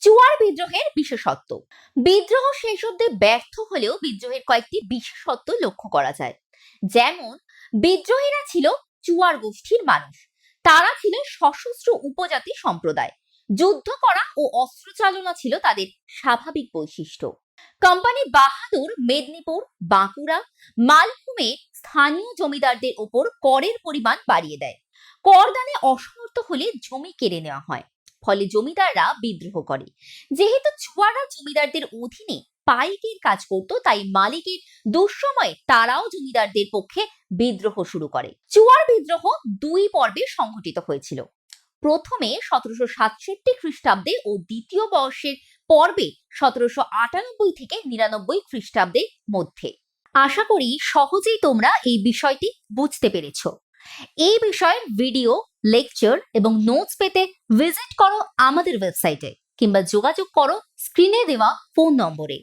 চুয়ার বিদ্রোহের বিশেষত্ব। বিদ্রোহ শেষ অব্দে ব্যর্থ হলেও বিদ্রোহের কয়েকটি বিশেষত্ব লক্ষ্য করা যায়। যেমন, বিদ্রোহীরা ছিল চুয়ার গোষ্ঠীর মানুষ। তারা ছিল সশস্ত্র উপজাতি সম্প্রদায়। যুদ্ধ করা ও অস্ত্র চালনা ছিল তাদের স্বাভাবিক বৈশিষ্ট্য। কোম্পানি বাহাদুর, মেদিনীপুর, বাঁকুড়া, মালভূমে স্থানীয় জমিদারদের ওপর করের পরিমাণ বাড়িয়ে দেয়। করদানে অসমর্থ হলে জমি কেড়ে নেওয়া হয়। ফলে জমিদাররা বিদ্রোহ করে। যেহেতু চুয়ারা জমিদারদের অধীনে পাইকের কাজ করত, তাই মালিকের দুঃসময়ে তারাও জমিদারদের পক্ষে বিদ্রোহ শুরু করে। চুয়ার বিদ্রোহ দুই পর্বে সংঘটিত হয়েছিল। প্রথমে সতেরোশো সাতষট্টি খ্রিস্টাব্দে ও দ্বিতীয় বর্ষের পর্বে সতেরোশো আটানব্বই থেকে নিরানব্বই খ্রিস্টাব্দের মধ্যে। আশা করি সহজেই তোমরা এই বিষয়টি বুঝতে পেরেছ। এই বিষয়ের ভিডিও লেকচার এবং নোটস পেতে ভিজিট করো আমাদের ওয়েবসাইটে কিংবা যোগাযোগ করো স্ক্রিনে দেওয়া ফোন নম্বরে।